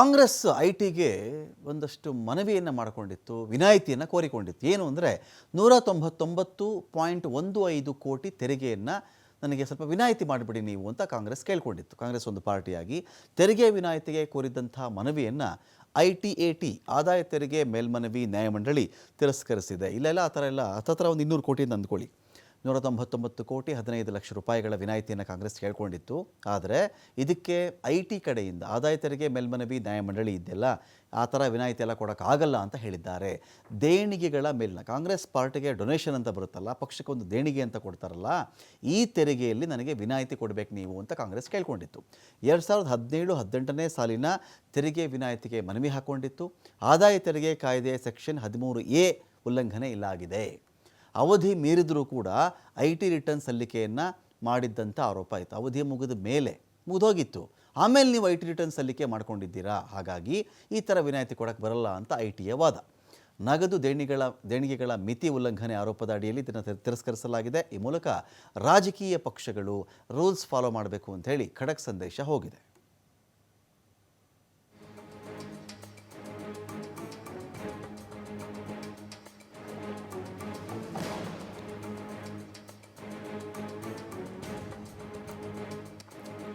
Congress I ಟಿಗೆ ಒಂದಷ್ಟು ಮನವಿಯನ್ನು ಮಾಡಿಕೊಂಡಿತ್ತು, ವಿನಾಯಿತಿಯನ್ನು ಕೋರಿಕೊಂಡಿತ್ತು. ಏನು ಅಂದರೆ ನೂರ ತೊಂಬತ್ತೊಂಬತ್ತು ಪಾಯಿಂಟ್ ಒಂದು ಐದು ಕೋಟಿ ತೆರಿಗೆಯನ್ನು ನನಗೆ ಸ್ವಲ್ಪ ವಿನಾಯಿತಿ ಮಾಡಿಬಿಡಿ ನೀವು ಅಂತ ಕಾಂಗ್ರೆಸ್ ಕೇಳ್ಕೊಂಡಿತ್ತು. ಕಾಂಗ್ರೆಸ್ ಒಂದು ಪಾರ್ಟಿಯಾಗಿ ತೆರಿಗೆ ವಿನಾಯಿತಿಗೆ ಕೋರಿದಂಥ ಮನವಿಯನ್ನು ಐ ಟಿ ಎ ಟಿ, ಆದಾಯ ತೆರಿಗೆ ಮೇಲ್ಮನವಿ ನ್ಯಾಯಮಂಡಳಿ ತಿರಸ್ಕರಿಸಿದೆ. ಇಲ್ಲೆಲ್ಲ ಆ ಥರ ಎಲ್ಲ, ಹತ್ತತ್ರ ಒಂದು ಇನ್ನೂರು ಕೋಟಿ ಅಂದ್ಕೊಳ್ಳಿ ನೂರ ತೊಂಬತ್ತೊಂಬತ್ತು ಕೋಟಿ ಹದಿನೈದು ಲಕ್ಷ ರೂಪಾಯಿಗಳ ವಿನಾಯಿತಿಯನ್ನು ಕಾಂಗ್ರೆಸ್ ಕೇಳ್ಕೊಂಡಿತ್ತು. ಆದರೆ ಇದಕ್ಕೆ ಐ ಟಿ ಕಡೆಯಿಂದ ಆದಾಯ ತೆರಿಗೆ ಮೇಲ್ಮನವಿ ನ್ಯಾಯಮಂಡಳಿ ಇದೆಲ್ಲ ಆ ಥರ ವಿನಾಯಿತಿ ಎಲ್ಲ ಕೊಡೋಕ್ಕಾಗಲ್ಲ ಅಂತ ಹೇಳಿದ್ದಾರೆ. ದೇಣಿಗೆಗಳ ಮೇಲಿನ ಕಾಂಗ್ರೆಸ್ ಪಾರ್ಟಿಗೆ ಡೊನೇಷನ್ ಅಂತ ಬರುತ್ತಲ್ಲ, ಪಕ್ಷಕ್ಕೆ ಒಂದು ದೇಣಿಗೆ ಅಂತ ಕೊಡ್ತಾರಲ್ಲ, ಈ ತೆರಿಗೆಯಲ್ಲಿ ನನಗೆ ವಿನಾಯಿತಿ ಕೊಡಬೇಕು ನೀವು ಅಂತ ಕಾಂಗ್ರೆಸ್ ಕೇಳ್ಕೊಂಡಿತ್ತು. ಎರಡು ಸಾವಿರದ ಹದಿನೇಳು, ಹದಿನೆಂಟನೇ ಸಾಲಿನ ತೆರಿಗೆ ವಿನಾಯಿತಿಗೆ ಮನವಿ ಹಾಕ್ಕೊಂಡಿತ್ತು. ಆದಾಯ ತೆರಿಗೆ ಕಾಯ್ದೆ ಸೆಕ್ಷನ್ ಹದಿಮೂರು ಎ ಉಲ್ಲಂಘನೆ ಇಲ್ಲಾಗಿದೆ. ಅವಧಿ ಮೀರಿದರೂ ಕೂಡ ಐ ಟಿ ರಿಟರ್ನ್ ಸಲ್ಲಿಕೆಯನ್ನು ಮಾಡಿದ್ದಂಥ ಆರೋಪ ಇತ್ತು. ಅವಧಿ ಮುಗಿದ ಮೇಲೆ ಮುಗಿದೋಗಿತ್ತು ಆಮೇಲೆ ನೀವು ಐ ಟಿ ರಿಟರ್ನ್ ಸಲ್ಲಿಕೆ ಮಾಡ್ಕೊಂಡಿದ್ದೀರಾ? ಹಾಗಾಗಿ ಈ ಥರ ವಿನಾಯಿತಿ ಕೊಡೋಕ್ಕೆ ಬರಲ್ಲ ಅಂತ ಐ ಟಿಯ ವಾದ. ನಗದು ದೇಣಿಗಳ, ದೇಣಿಗೆಗಳ ಮಿತಿ ಉಲ್ಲಂಘನೆ ಆರೋಪದ ಅಡಿಯಲ್ಲಿ ಇದನ್ನು ತಿರ- ತಿರಸ್ಕರಿಸಲಾಗಿದೆ. ಈ ಮೂಲಕ ರಾಜಕೀಯ ಪಕ್ಷಗಳು ರೂಲ್ಸ್ ಫಾಲೋ ಮಾಡಬೇಕು ಅಂತ ಹೇಳಿ ಖಡಕ್ ಸಂದೇಶ ಹೋಗಿದೆ.